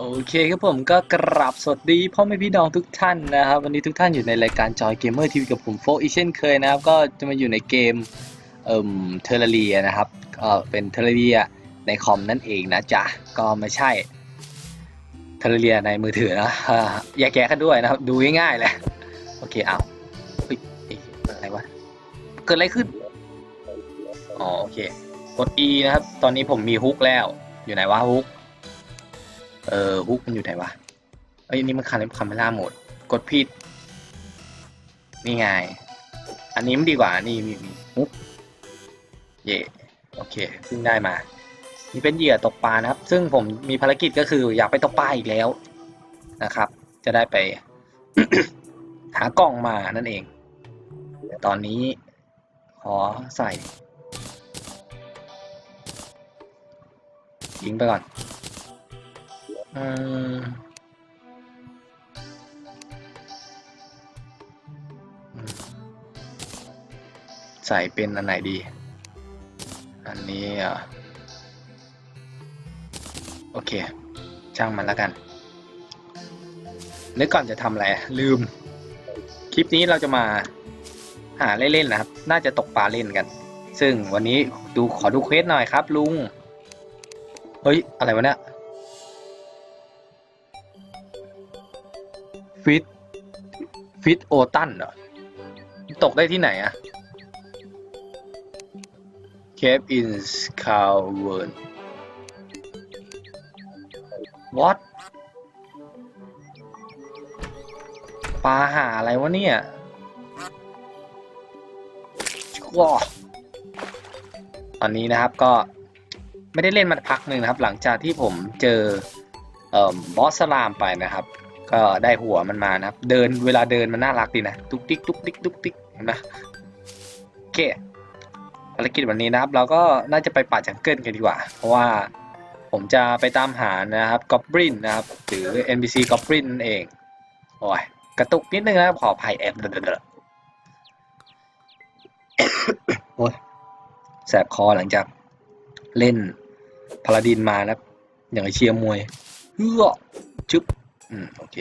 โอเคครับผมก็กราบสวัสดีพ่อแม่พี่น้องทุกท่านนะครับวันนี้ทุกท่านอยู่ในรายการจอยเกมเมอร์ทีวีกับผมโฟอีกเช่นเคยนะครับก็จะมาอยู่ในเกมเอ่มเทอร์เรียนะครับก็เป็นเทอร์เรียในคอมนั่นเองนะจ๊ะก็ไม่ใช่เทอร์เรียในมือถือนะอ่าแยกแยะกันด้วยนะครับดูง่ายๆแหละโอเคเอาเฮ้ยเอ๊ะอะไรวะเกิดอะไรขึ้นอ๋อโอเคกด E นะครับ ตอนนี้ผมมีฮุกแล้วอยู่ไหนวะฮุก เออฮุกมันอยู่ไหนวะเอ้ยนี่มันคันคาเมล่าโหมด กดผิดนี่ไง อันนี้มันดีกว่า นี่มีมีฮุกเย่โอเคเพิ่งได้มา นี่เป็นเหยื่อตกปลานะครับ ซึ่งผมมีภารกิจก็คืออยากไปตกปลาอีกแล้วนะครับ จะได้ไป หากล่องมานั่นเอง ตอนนี้ขอใส่ยิงไปก่อน ออใส่เป็นอันไหนดี อันนี้อะโอเค ช่างมันแล้วกันนึกก่อนจะทำอะไร ลืม คลิปนี้เราจะมาหาเล่นๆนะครับ น่าจะตกปลาเล่นกัน ซึ่งวันนี้ดูขอดูเควสหน่อยครับ ลุง เฮ้ย อะไรวะเนี่ย ฟิตฟิตโอตันเหรอ ตกได้ที่ไหนอะเคปอินสคาวเวิร์น what ปลาหาอะไรวะเนี่ยว้าตอนนี้นะครับก็ไม่ได้เล่นมาพักหนึ่งนะครับ หลังจากที่ผมเจอเอ่อบอสสลามไปนะครับ ก็ได้หัวมันมานะครับ เดินเวลาเดินมันน่ารักดีนะตุ๊กติ๊กตุ๊กติ๊กตุ๊กติ๊กเห็นไหมโอเคภารกิจวันนี้นะครับ เราก็น่าจะไปป่าจังเกิลกันดีกว่า เพราะว่าผมจะไปตามหานะครับกอบรินนะครับ หรือ NPC กอบรินนั่นเอง โอ้ย กระตุกนิดนึงนะครับ ขออภัยแอบเดโอ้ยแสบคอหลังจากเล่นพาลาดินมานะครับอย่างไอเชียร์มวยเฮ้อชึบ อืมโอเค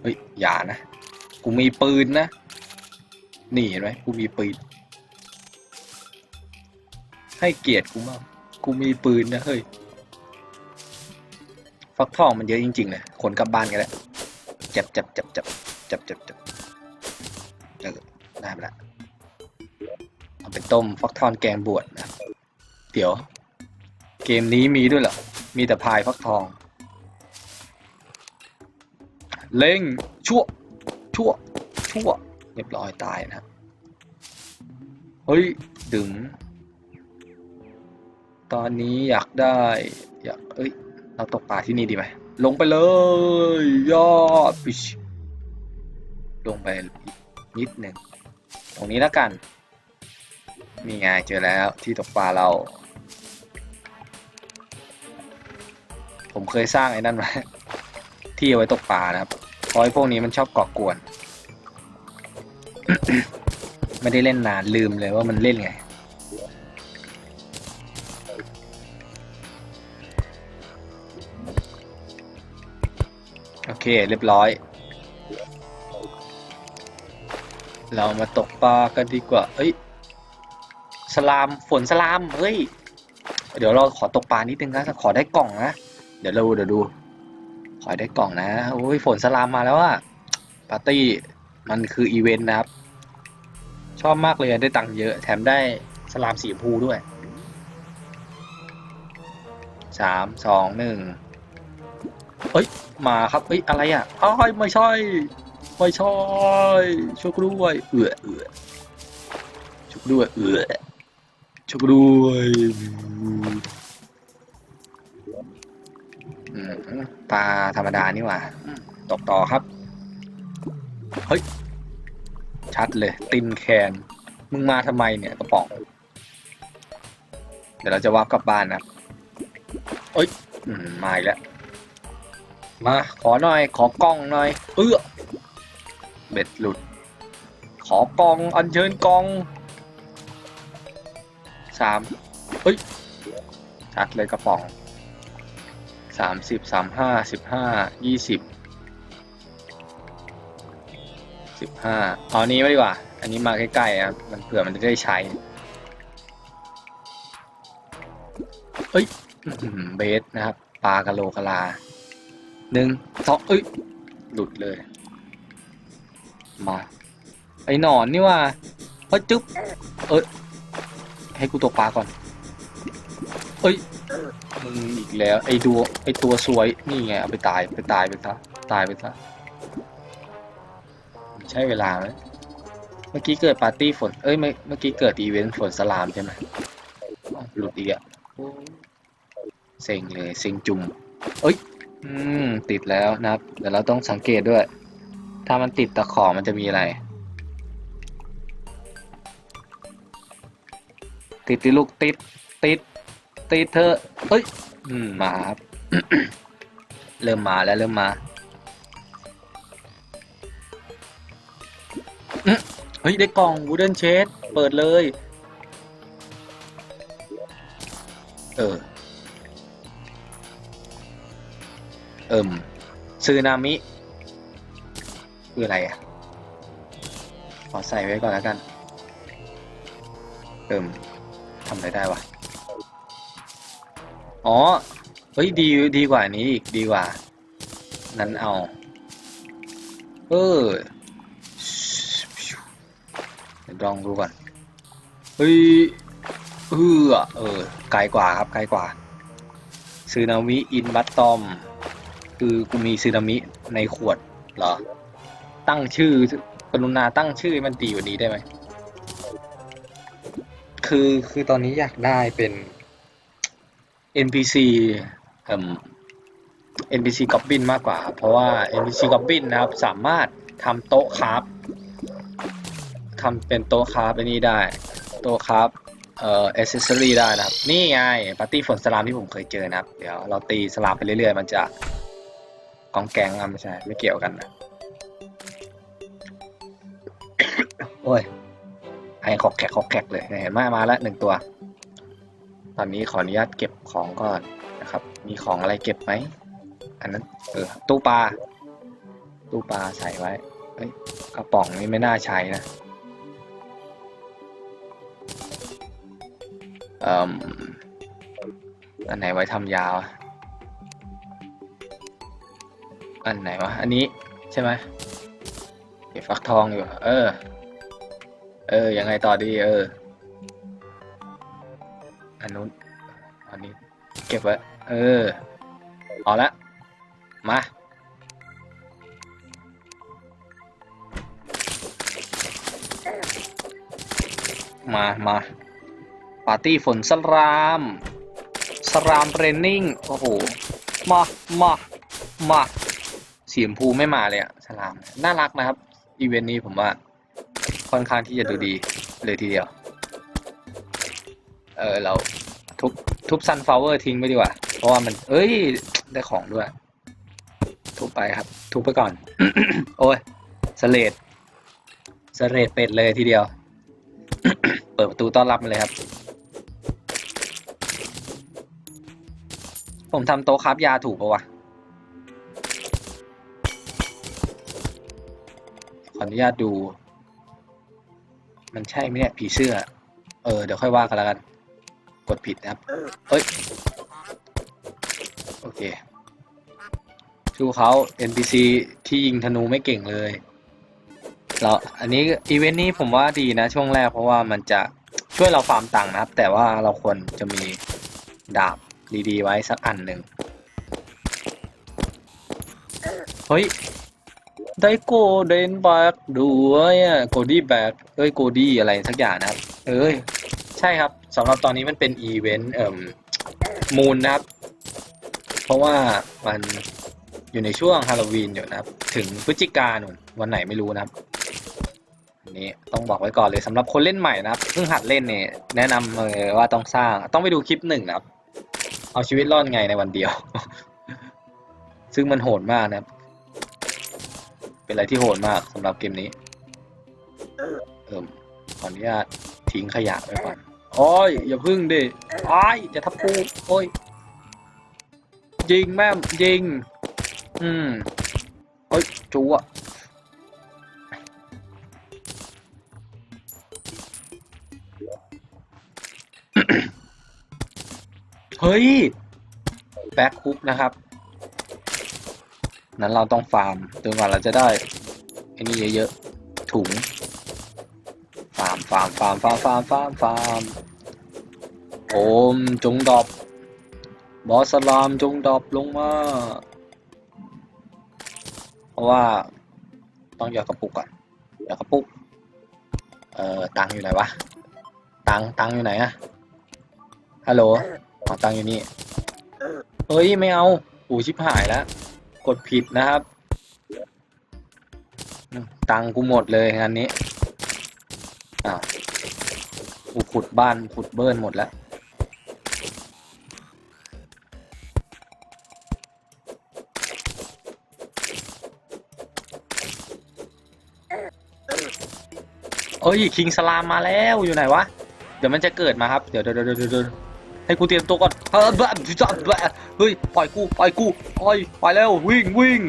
เฮ้ย อย่านะ กูมีปืนนะ นี่เห็นไหมกูมีปืน ให้เกียรติกูมากกูมีปืนนะเฮ้ย ฟักทองมันเยอะจริงๆเลยคนกลับบ้านกันแล้วจับจับจับจับจับจับจับเออได้ไปละเอาไปต้มฟักทองแกงบวชนะ เดี๋ยว เกมนี้มีด้วยเหรอ มีแต่พายฟักทอง เล่งชั่ว ชั่ว ชั่ว เรียบร้อยตายนะเฮ้ย ดึง ตอนนี้อยากได้ อยาก เอ้ย เราตกปลาที่นี่ดีไหม ลงไปเลย ยอดปิชลงไปนิดหนึ่ง ตรงนี้แล้วกันมีไงเจอแล้วที่ตกปลาเรา ผมเคยสร้างไอ้นั่นไว้ที่เอาไว้ตกปลานะครับ เพราะไอ้พวกนี้มันชอบก่อกวน ไม่ได้เล่นนานลืมเลยว่ามันเล่นไง โอเค เรียบร้อย เรามาตกปลากันดีกว่า เอ้ย สลาม ฝนสลาม เฮ้ย เดี๋ยวเราขอตกปลานิดนึงนะ ขอได้กล่องนะ เดี๋ยวเราเดี๋ยวดู ขอได้กล่องนะ โอ้ยฝนสลามมาแล้วอะปาร์ตี้มันคืออีเวนต์นะครับ ชอบมากเลยได้ตังค์เยอะ แถมได้สลามสีพูด้วยสามสองหนึ่งเอ้ย มาครับเอ้ย อะไรอะอ้ายไม่ใช่ไม่ใช่ช่วยกูด้วยเอือเอือช่วยกูด้วยเอือช่วยกูด้วย ปลาธรรมดานี่หว่าอืมตกต่อครับ เฮ้ย ชัดเลย ตินแคน มึงมาทำไมเนี่ยกระป๋อง เดี๋ยวเราจะวับกลับบ้านนะครับเอ้ยอืมมาอีกแล้ว มา ขอหน่อย ขอกล้องหน่อย เอื้อ เบ็ดหลุด ขอกล้อง อัญเชิญกล้อง สามเฮ้ย ชัดเลยกระป๋อง สามสิบสามห้าสิบห้ายี่สิบสิบห้าเอาอันนี้ไม่ดีกว่า อันนี้มาใกล้ๆครับมันเผื่อมันจะได้ใช้เอ้ยเบสนะครับปลากะโลกะลาหนึ่งสองเอ้ย หลุดเลย มา ไอ้หนอนนี่ว่าเฮ้ย จึ๊บ เอ้ย ให้กูตกปลาก่อน เอ้ย มึงอีกแล้ว ไอ้ดู ไอตัวสวยนี่ไงเอาไปตายไปตายไปซะตายไปซะใช้เวลาไหมเมื่อกี้เกิดปาร์ตี้ฝน เอ้ยไม่เมื่อกี้เกิดอีเวนต์ฝนสลามใช่ไหมหลุดอีกอะเซ็งเลยเซ็งจุ่มเอ้ย อืม ติดแล้วนะครับ เดี๋ยวเราต้องสังเกตด้วย ถ้ามันติดตะขอมันจะมีอะไร ติดดิลูกติดติดติดเธอเอ้ย อืม มาครับ เริ่มมาแล้วเริ่มมาเฮ้ย ได้กล่อง wooden chest เปิดเลย เออ เอิ่มซึนามิ คืออะไรอะ ขอใส่ไว้ก่อนแล้วกัน เอิ่มทำอะไรได้วะ อ๋อ เฮ้ยดีดีกว่านี้อีกดีกว่า นั้นเอา เออลองดูก่อนเฮ้ยเออเออไกลกว่าครับไกลกว่าซึนามิอินบัตตอม คือกูมีซึนามิในขวดเหรอ ตั้งชื่อกรุณาตั้งชื่อให้มันดีกว่านี้ได้ไหมคือคือตอนนี้อยากได้เป็น NPC เอ่ม NPC Goblin มากกว่า เพราะว่า NPC Goblin นะครับสามารถทำโต๊ะคราฟทำเป็นโต๊ะคราฟไอ้นี่ได้ โต๊ะคราฟเอ่อ accessory ได้นะครับ นี่ไงปาร์ตี้ฝนสลามที่ผมเคยเจอนะครับ เดี๋ยวเราตีสลามไปเรื่อยๆ มันจะกองแกงอะไม่ใช่ ไม่เกี่ยวกันนะ โอ้ยไอ้ขอกแขกขอกแขกเลยเห็นไหมมาแล้วหนึ่งตัว ตอนนี้ขออนุญาตเก็บของก่อน นะครับ มีของอะไรเก็บไหม อันนั้นเออตู้ปลา ตู้ปลาใส่ไว้เฮ้ยกระป๋องนี้ไม่น่าใช้นะเอ่มอันไหนไว้ทำยาวอันไหนวะ อันนี้ใช่ไหมเก็บฟักทองอยู่ เออ เออ ยังไงต่อดี เออ อันนู้นอันนี้ เก็บไว้ เออ เอาละ มา มามาปาร์ตี้ฝนสลามสลามเรนนิ่ง โอ้โห มา มา มาสีชมพูไม่มาเลยอะสลาม น่ารักนะครับ อีเวนต์นี้ผมว่า ค่อนข้างที่จะดูดีเลยทีเดียว เออ เรา ทุบซันฟลาวเวอร์ทิ้งไปดีกว่า เพราะว่ามัน เอ้ย ได้ของด้วย ทุบไปครับ ทุบไปก่อน โอ้ยสเลดสเลดเป็ดเลยทีเดียว เปิดประตูต้อนรับมาเลยครับ ผมทำโต๊ะครับยาถูกปะวะ ขออนุญาตดู มันใช่ไหมเนี่ยผีเสื้อ เออ เดี๋ยวค่อยว่ากันแล้วกัน กดผิดนะครับเฮ้ย โอเคชูเขา NPC ที่ยิงธนูไม่เก่งเลยแล้วอันนี้อีเวนต์นี้ผมว่าดีนะช่วงแรกเพราะว่ามันจะช่วยเราฟาร์มตังค์นะครับ แต่ว่าเราควรจะมีดาบดีๆ ไว้สักอันหนึ่งเฮ้ย ได้โกลเด้นแบ็กด้วยอะโกดี้แบ็กเอ้ยโกดี้อะไรสักอย่างนะครับเอ้ย ใช่ครับสำหรับตอนนี้มันเป็นอีเวนต์เอ่มมูนนะครับ เพราะว่ามันอยู่ในช่วงฮาโลวีนอยู่นะครับ ถึงพฤศจิกายนนวันไหนไม่รู้นะครับอันนี้ต้องบอกไว้ก่อนเลยสำหรับคนเล่นใหม่นะครับเพิ่งหัดเล่นเนี่ยแนะนำเลยว่าต้องสร้างต้องไปดูคลิปหนึ่งนะครับ เอาชีวิตรอดไงในวันเดียว ซึ่งมันโหดมากนะครับ เป็นอะไรที่โหดมากสำหรับเกมนี้ เอิมขออนุญาตทิ้งขยะไว้ก่อน โอ้ยอย่าพึ่งดิอ้ยจะทับกูโอ้ยยิงแม่มยิง อืมเฮ้ยจูอะเฮ้ย แบ็คคุกนะครับ นั้นเราต้องฟาร์มจนกว่าเราจะได้ไอ้นี่เยอะๆถุง ฟาร์มฟาร์มฟาร์มฟาร์มฟาร์มฟาร์มฟาร์มโอมจงดรอปบอสลามจงดรอปลงมา เพราะว่าต้องหยอดกระปุกก่อนหยอดกระปุก เอ่อตังอยู่ไหนวะ ตังตังอยู่ไหนอะฮัลโหลอ๋อตังอยู่นี่ เฮ้ย ไม่เอาอูชิบหายแล้ว กดผิดนะครับ ตังกูหมดเลยงานนี้ อ้าวกูขุดบ้านขุดเบิร์นหมดแล้วเอ้ยคิงสลามมาแล้วอยู่ไหนวะ เดี๋ยวมันจะเกิดมาครับ เดี๋ยวเดี๋ยวเดี๋ยวเดี๋ยวให้กูเตรียมตัวก่อนเออแบบแบบเฮ้ยปล่อยกูปล่อยกูปล่อยไปแล้ววิ่งวิ่ง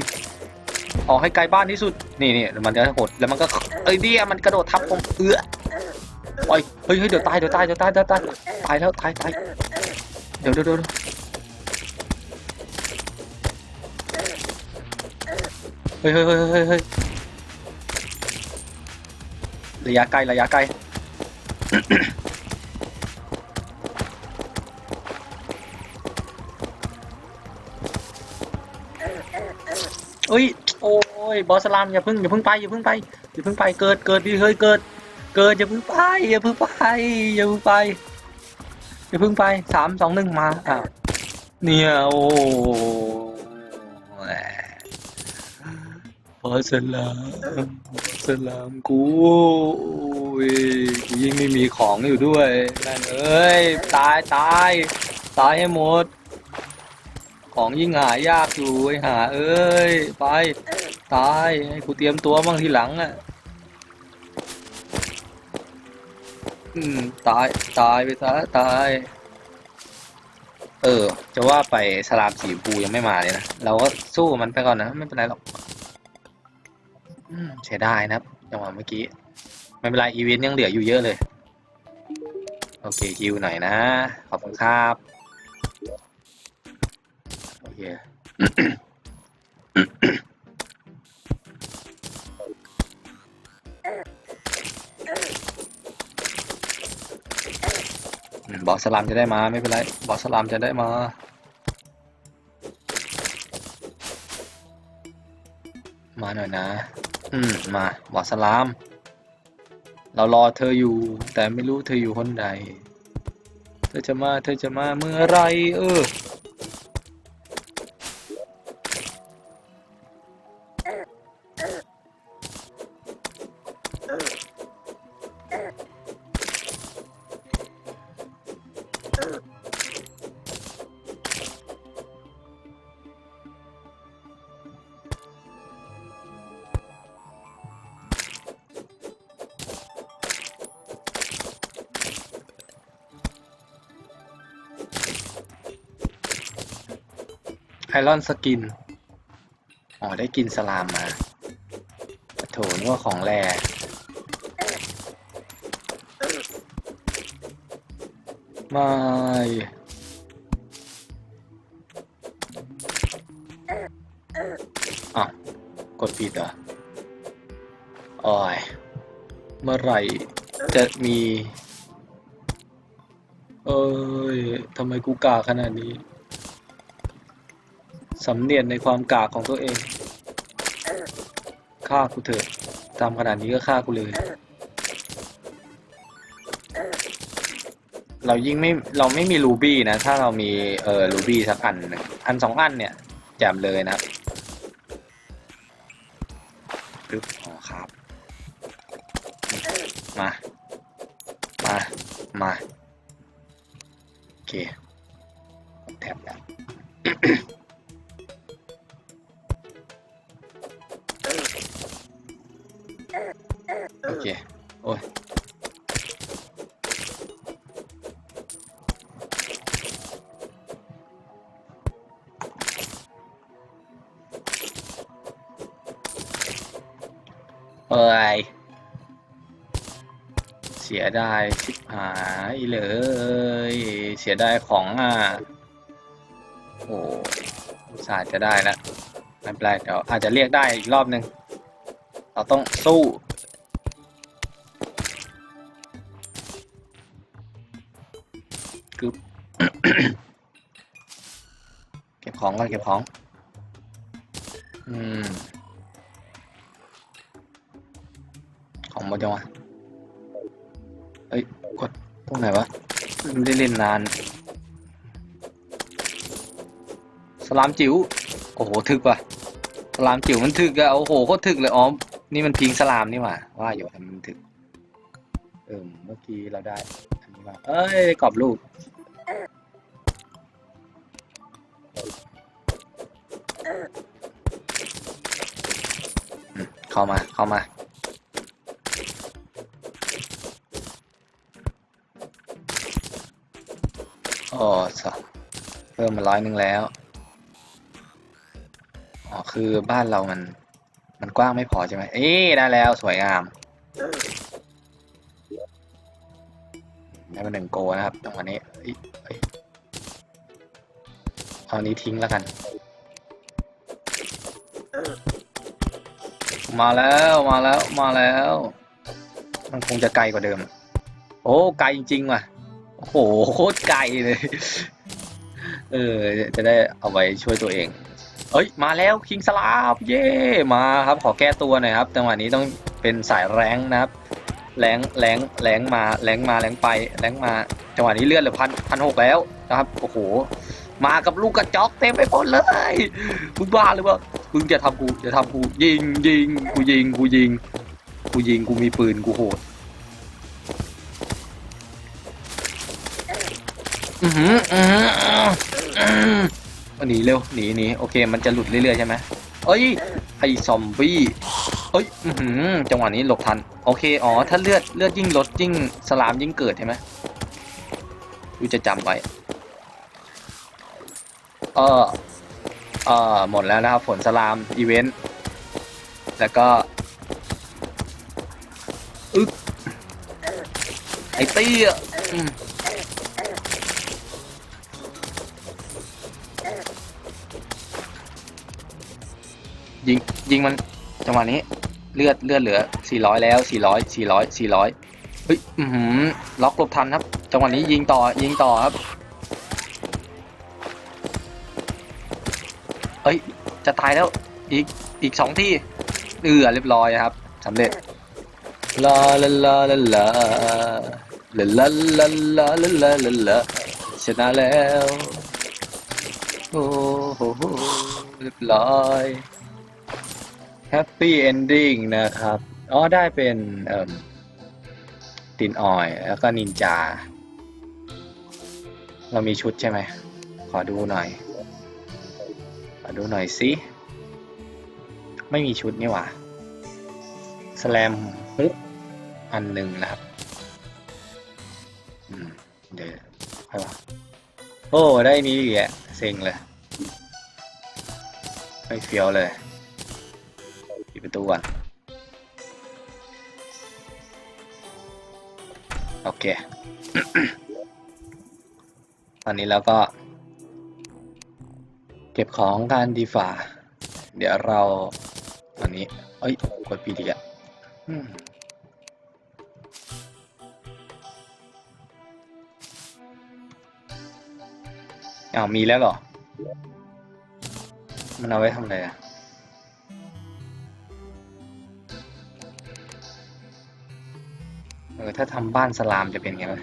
ออกให้ไกลบ้านที่สุด นี่นี่มันจะหดแล้วมันก็เอ้ยเดียมันกระโดดทับผมเอื้อ ฮ้ยเฮ้ยเดี๋ยวตายเดี๋ยวตายเดี๋ยวตายเดี๋ยวตายตายแล้วตายตายเดี๋ยวเดี๋ยวเดี๋ยวเฮ้ยเฮ้ยเฮ้ยเฮ้ยเฮ้ยระยะไกลระยะไกลเอ้ยโอ้ยบอสลามอย่าพิ่งอย่าพิ่งไปอย่าพิ่งไปอย่าพิ่งไปเกิดเกิดดิเฮ้ยเกิด เกิดอย่าเพิ่งไปอย่าเพิ่งไปอย่าเพิ่งไปอย่าเพิ่งไปสามสองหนึ่งมาอะเนี่ยโอ้แหมบอสลามสลามกูโอ้ยกูยิ่งไม่มีของอยู่ด้วยนั่นเอ้ยตายตายตายให้หมด ของยิ่งหายากอยู่ไอ้หาเอ้ยไปตายให้กูเตรียมตัวบ้างทีหลังอะ อืม ตาย ตายไปซะตาย เออ จะว่าไปสลามสีปูยังไม่มาเลยนะ เราก็สู้มันไปก่อนนะ ไม่เป็นไรหรอก อืม เสียดายนะครับจังหวะเมื่อกี้ ไม่เป็นไร อีเวนต์ยังเหลืออยู่เยอะเลย โอเคฮิวหน่อยนะ ขอบคุณครับ โอเค บอสสลามจะได้มาไม่เป็นไร บอสสลามจะได้มา มาหน่อยนะ อืม มา บอสสลาม เรารอเธออยู่ แต่ไม่รู้เธออยู่คนใด เธอจะมา เธอจะมาเมื่อไร เออ ไอรอนสกิน อ๋อ ได้กินสลามมาโถนึกว่าของแรไม่อะกดผิดเหรอโอ้ยเมื่อไหร่จะมี เอ้ยทำไมกูกาขนาดนี้ สำเนียนในความกากของตัวเองฆ่ากูเถอะทำขนาดนี้ก็ฆ่ากูเลย เรายิ่งไม่เราไม่มีรูบี้นะ ถ้าเรามีเอ่อรูบี้สักอันหนึ่งอันสองอันเนี่ยแจมเลยนะปึ๊บอ๋อครับ มา มา มา โอเค ยดายชิบหายเลย เสียดายของอะ โอ้สาห์จะได้ล้วไม่เป็นไรเดี๋ยวอาจจะเรียกได้อีกรอบหนึ่งเราต้องสู้กึบเก็บของก่อนเก็บของ อืม ของหมดยังวะ เอ้ยกดตรงไหนวะไม่ได้เล่นนาน สลามจิ๋วโอ้โหถึกว่ะสลามจิ๋วมันถึกอะโอ้โหโคตรถึกเลยอ๋อนี่มันพิงสลามนี่หว่าว่าอยู่ทำมันถึกเออเมื่อกี้เราได้อันนี้มาเอ้ยกรอบรูปเข้ามาเข้ามา อ้สะเพิ่มมาร้อยหนึ่งแล้ว อ๋อ คือบ้านเรามัน มันกว้างไม่พอใช่ไหมเอ๊ได้แล้วสวยงาม ได้มาหนึ่งโกนะครับจังวะนี้เอาอันนี้ทิ้งแล้วกัน มาแล้วมาแล้วมาแล้ว มันคงจะไกลกว่าเดิม โอ้ ไกลจริงๆว่ะ โอ้โหโคตรไกลเลย เออ จะได้เอาไว้ช่วยตัวเอง เอ้ย มาแล้วคิงสลาบเย่มาครับ ขอแก้ตัวหน่อยครับจังหวะนี้ต้องเป็นสายแรงนะครับแรงแรงแรงมาแรงมาแรงไปแรงมาจังหวะนี้เลื่อนเหลือพันพันหกแล้วนะครับโอ้โหมากับลูกกระจอกเต็มไปหมดเลยมึงบ้าหรือเปล่ามึงจะทำกูจะทำกูยิงยิงกูยิงกูยิงกูยิงกูมีปืนกูโหด อือหืออือหืออือหนีเร็วหนีหนีโอเค มันจะหลุดเรื่อยๆใช่ไหมเอ้ยไอซอมบี้เอ้ยอือหือจังหวะนี้หลบทัน โอเคอ๋อถ้าเลือดเลือดยิ่งลดยิ่งสลามยิ่งเกิดใช่ไหมดูจะจำไว้เออเออหมดแล้วนะครับผลสลามอีเวนต์แล้วก็อึ๊ไอตี้อืม ยิงยิงมันจังหวะนี้เลือดเลือดเหลือ 400 แล้ว 400 400 400เฮ้ยอือหือล็อกหลบทันครับ จังหวะนี้ยิงต่อยิงต่อครับเอ้ย จะตายแล้วอีกอีกสองที่เอือเรียบร้อยครับสำเร็จลาลาลาลาลาลาลาลาลาลาลาลาลาชนะแล้วโอ้โหเรียบร้อย แฮปปี้เอนดิ้งนะครับ อ๋อ ได้เป็นเอ่อตินออย แล้วก็นินจา เรามีชุดใช่ไหม ขอดูหน่อย ขอดูหน่อยสิ ไม่มีชุดนี่หว่าสแลมฮุกอันหนึ่งนะครับ อืม เดี๋ยวค่อยว่าโอ้ ได้นี้อีกอะเซ็งเลย ไม่เฟี้ยวเลย ปิดประตูก่อนโอเค ตอนนี้เราก็ เก็บของกันดีฝ่า เดี๋ยวเราตอนนี้ เอ้ย กดปีดีอะอ้าวมีแล้วเหรอ มันเอาไว้ทำอะไรอะ ออถ้าทำบ้านสลามจะเป็นไงวะ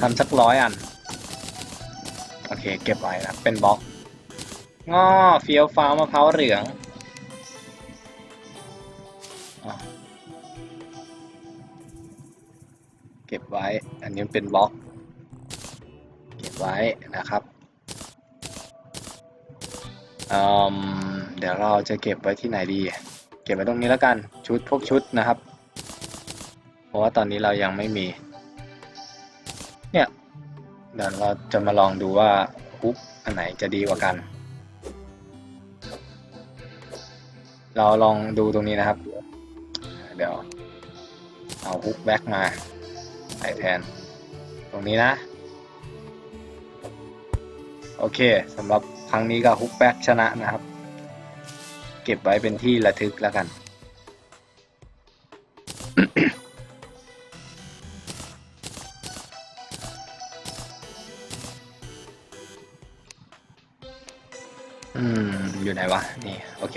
ทำสักร้อยอัน โอเค เก็บไว้นะเป็นบล็อกง้อเฟี้ยวฟ้าวมะพร้าวเหลือง เป็นบล็อก เก็บไว้นะครับเดี๋ยวเราจะเก็บไว้ที่ไหนดี เก็บไว้ตรงนี้แล้วกันชุดพวกชุดนะครับ เพราะว่าตอนนี้เรายังไม่มี เนี่ยเดี๋ยวเราจะมาลองดูว่าฮุกอันไหนจะดีกว่ากัน เราลองดูตรงนี้นะครับ เดี๋ยวเอาฮุกแบ็กมาใส่แทน ตรงนี้นะ โอเคสำหรับครั้งนี้ก็ฮุกแบ็กชนะนะครับ เก็บไว้เป็นที่ระทึกแล้วกัน อืม อยู่ไหนวะ นี่ โอเค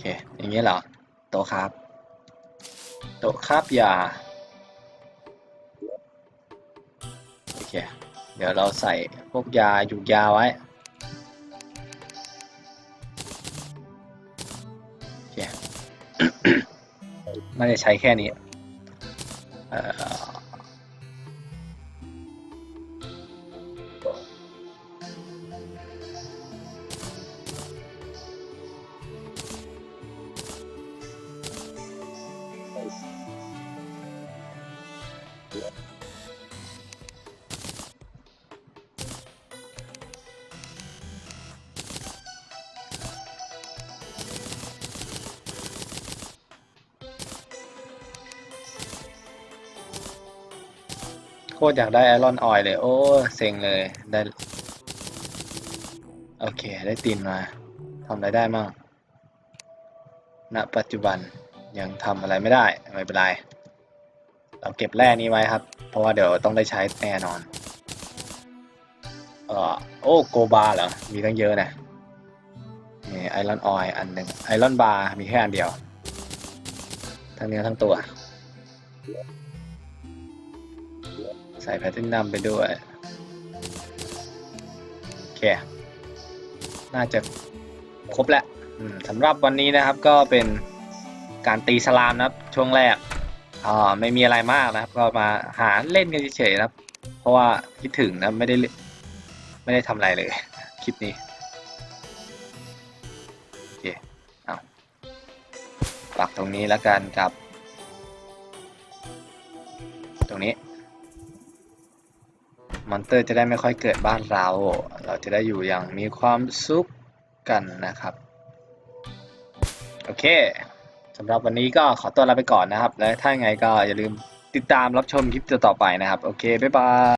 เค อย่างนี้เหรอ โตครับ โตครับยาโอเค เดี๋ยวเราใส่พวกยาหยุกยาไว้ โอเค ไม่ได้ใช้แค่นี้ เอ่อ คตรอยากได้ไอรอนออยเลย โอ้เซ็งเลยได้ โอเค ได้ตีนมาทำอะไรได้มั่งณปัจจุบันยังทำอะไรไม่ได้ ไม่เป็นไร เราเก็บแร่นี้ไว้ครับ เพราะว่าเดี๋ยวต้องได้ใช้แน่นอน เออโอ้โกบาเหรอ มีตั้งเยอะนะนี่ไอรอนออยอันหนึ่งไอรอนบาร์มีแค่อันเดียว ทั้งเนื้อทั้งตัว ใส่แพทเทิร์นนำไปด้วย โอเค น่าจะครบแล้วสำหรับวันนี้นะครับก็เป็นการตีสลามนะครับ ช่วงแรกอ่าไม่มีอะไรมากนะครับ ก็มาหาเล่นกันเฉยๆนะครับ เพราะว่าคิดถึงนะไม่ได้ไม่ได้ทำอะไรเลย คลิปนี้โอเคเอาปักตรงนี้แล้วกันกับ ตรงนี้ มอนเตอร์จะได้ไม่ค่อยเกิดบ้านเรา เราจะได้อยู่อย่างมีความสุขกันนะครับ โอเคสำหรับวันนี้ก็ขอตัวลาไปก่อนนะครับ และถ้าไงก็อย่าลืมติดตามรับชมคลิปต่อไปนะครับ โอเค บ๊ายบาย